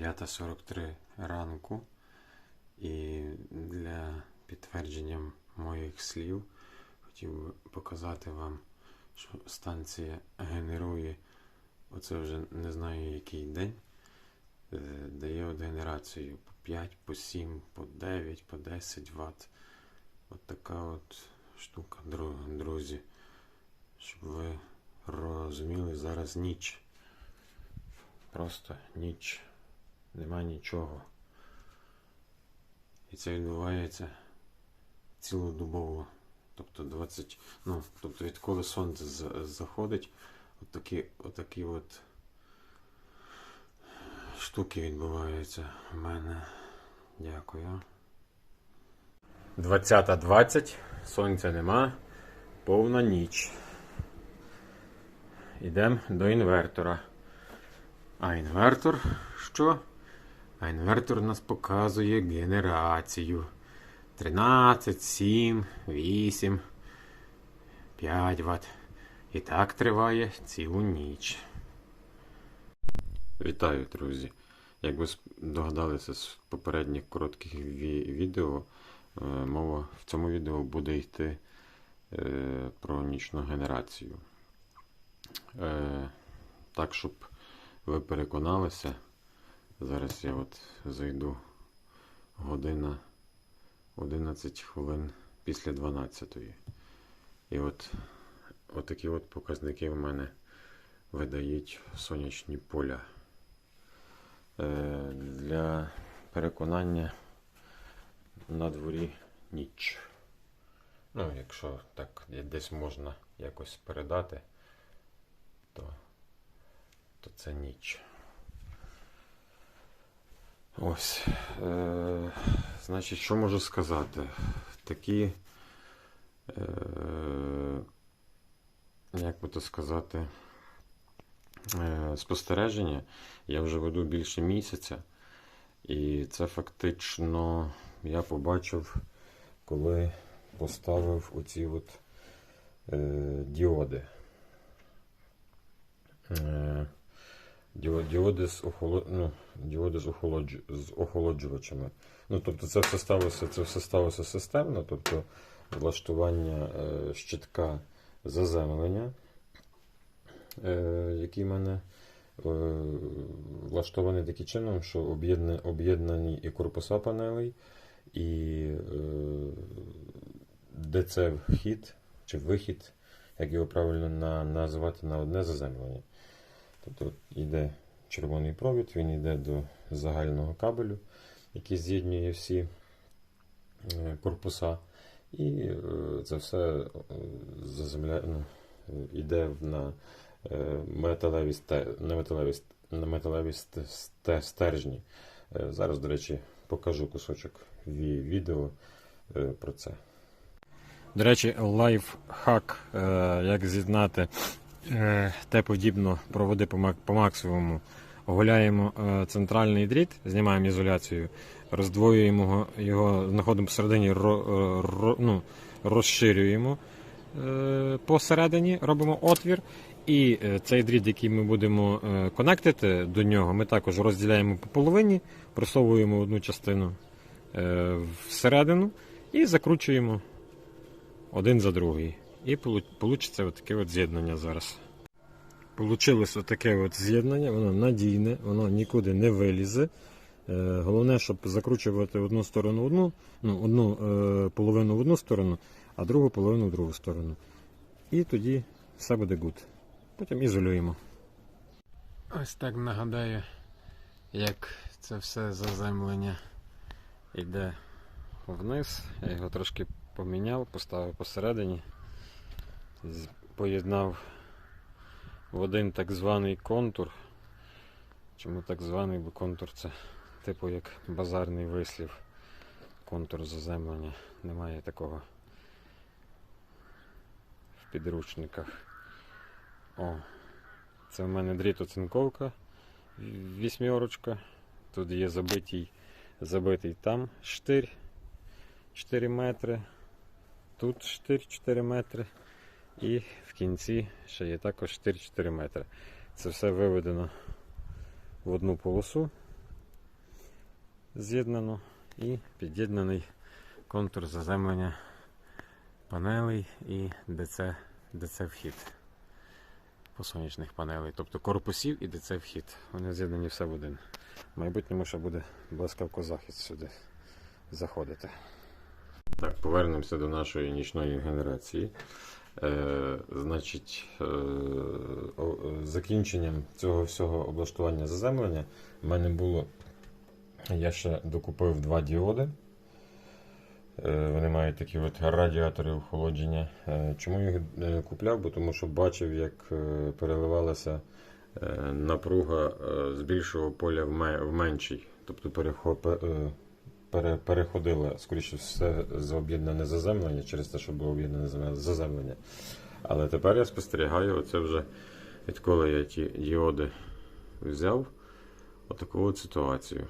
5.43 ранку, і для підтвердження моїх слів хотів би показати вам, що станція генерує, оце вже не знаю який день, е, дає от генерацію по 5, по 7, по 9, по 10 Вт. От така от штука, друзі. Щоб ви розуміли, зараз ніч. Просто ніч. Нема нічого. І це відбувається цілодобово. Тобто 20, ну, тобто відколи сонце заходить, отакі, отакі от штуки відбуваються в мене. Дякую. 20.20, сонця нема, повна ніч. Йдемо до інвертора. А інвертор що? А інвертор нас показує генерацію. 13, 7, 8, 5 Вт. І так триває цілу ніч. Вітаю, друзі! Як ви догадалися з попередніх коротких ві- відео, е, мова в цьому відео буде йти е, про нічну генерацію. Е, Так, щоб ви переконалися, зараз я от зайду година 11 хвилин після 12. І от отакі от показники в мене видають сонячні поля. Е, Для переконання на дворі ніч. Ну, якщо так десь можна якось передати, то, то це ніч. Ось. Е, значить, що можу сказати? Такі, е, як би то сказати, е, спостереження я вже веду більше місяця. І це фактично я побачив, коли поставив оці от е, діоди. Е, Діоди з, охоло... ну, діоди з, охолодж... з охолоджувачами. Ну, тобто це все сталося, це все сталося системно, тобто влаштування е, щитка заземлення, е, який в мене е, влаштований таким чином, що об'єдна- об'єднані і корпуса панелей, і е, ДЦ вхід чи вихід, як його правильно на, називати на одне заземлення. Тобто йде червоний провід, він йде до загального кабелю, який з'єднує всі е, корпуса. І е, це все е, заземля... ну, йде на металеві, на металеві, на металеві стержні. Зараз, до речі, покажу кусочок відео про це. До речі, лайфхак, як з'єднати е, Т-подібно проводи по, максимуму. Оголяємо е, центральний дріт, знімаємо ізоляцію, роздвоюємо його, знаходимо посередині, е, ну, розширюємо посередині, робимо отвір. І цей дріт, який ми будемо конектити до нього, ми також розділяємо по половині, просовуємо одну частину всередину і закручуємо один за другий. І вийде отаке от з'єднання зараз. Получилось отаке от з'єднання, воно надійне, воно нікуди не вилізе. Е, Головне, щоб закручувати одну сторону одну, ну, одну е, половину в одну сторону, а другу половину в другу сторону. І тоді все буде гуд. Потім ізолюємо. Ось так нагадаю, як це все заземлення йде вниз. Я його трошки поміняв, поставив посередині, поєднав в один так званий контур. Чому так званий? Бо контур це типу як базарний вислів. Контур заземлення. Немає такого в підручниках. О, це в мене дрітоцинковка вісьмерочка. Тут є забитий, забитий там штир 4 метри. Тут штир 4 метри. І в кінці ще є також штир 4 метри. Це все виведено в одну полосу. з'єднано і під'єднаний контур заземлення панелей і ДЦ, ДЦ вхід по сонячних панелей. Тобто корпусів і ДЦ вхід. Вони з'єднані все в один. В майбутньому ще буде блискавкозахист сюди заходити. Так, повернемося до нашої нічної генерації. Е, значить, е, е, закінченням цього всього облаштування заземлення в мене було. Я ще докупив два діоди. Вони мають такі от радіатори охолодження. Чому їх купляв? Бо тому що бачив, як переливалася напруга з більшого поля в менший. Тобто перехо- пе- пере- переходила, скоріше все, з об'єднане заземлення через те, що було об'єднане заземлення. Але тепер я спостерігаю, оце вже відколи я ті діоди взяв, отаку от ситуацію.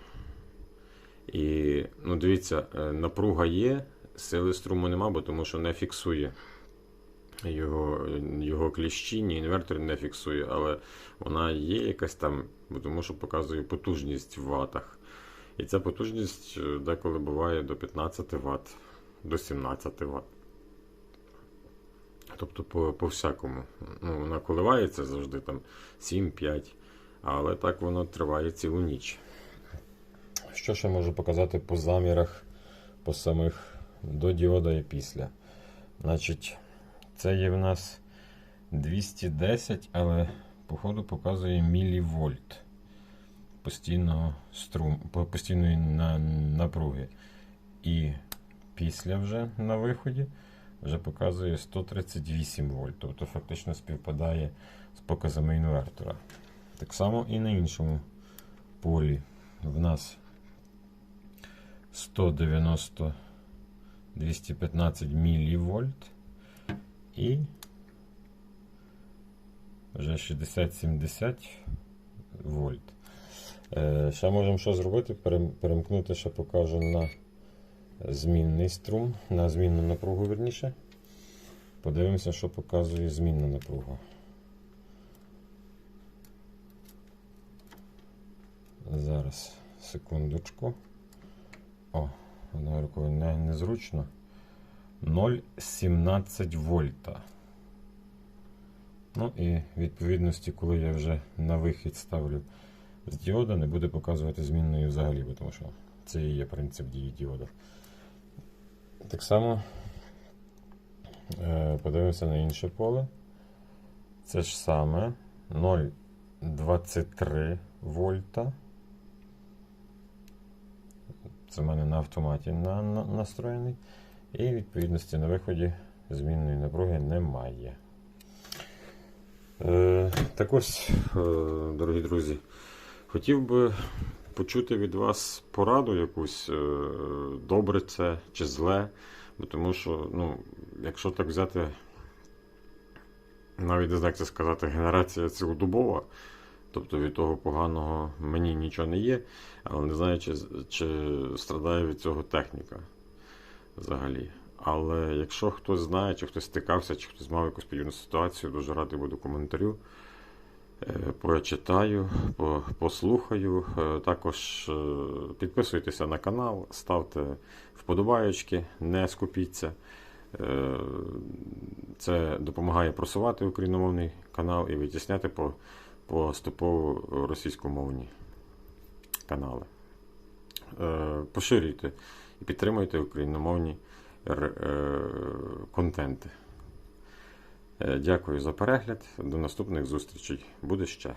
І ну, дивіться, е, напруга є, сили струму нема, бо тому що не фіксує його, його кліщі, ні інвертор не фіксує, але вона є якась там, тому що показує потужність в ватах. І ця потужність е, деколи буває до 15 Вт, до 17 Вт. Тобто по, по всякому. Ну, вона коливається завжди там 7-5, але так воно триває цілу ніч. Що ще можу показати по замірах, по самих до діода і після. Значить, це є в нас 210, але походу показує мілівольт постійного струм, постійної напруги. І після вже на виході вже показує 138 вольт. Тобто фактично співпадає з показами інвертора. Так само і на іншому полі в нас 190 215 мілівольт і вже 60-70 вольт. Е, ще можемо що зробити? Перемкнути, ще покажу на змінний струм, на змінну напругу, верніше. Подивимося, що показує змінна напруга. Зараз, секундочку. О, одною рукою не, незручно. 0,17 вольта. Ну і відповідності, коли я вже на вихід ставлю з діода, не буде показувати змінної взагалі, тому що це і є принцип дії діода. Так само е, подивимося на інше поле. Це ж саме 0,23 вольта. Це в мене на автоматі на, на, настроєний. І відповідності на виході змінної напруги немає. Е, так ось, е, дорогі друзі, хотів би почути від вас пораду якусь, е, добре це чи зле. Бо тому що, ну, якщо так взяти, навіть не знаю, як це сказати, генерація цілодобова, тобто від того поганого мені нічого не є, але не знаю, чи, чи страдає від цього техніка взагалі. Але якщо хтось знає, чи хтось стикався, чи хтось мав якусь подібну ситуацію, дуже радий буду коментарю. Е, Прочитаю, послухаю. Е, Також е, підписуйтеся на канал, ставте вподобаючки, не скупіться. Це допомагає просувати україномовний канал і витісняти поступово російськомовні канали. Поширюйте і підтримуйте україномовні контенти. Е, Дякую за перегляд. До наступних зустрічей. Буде ще.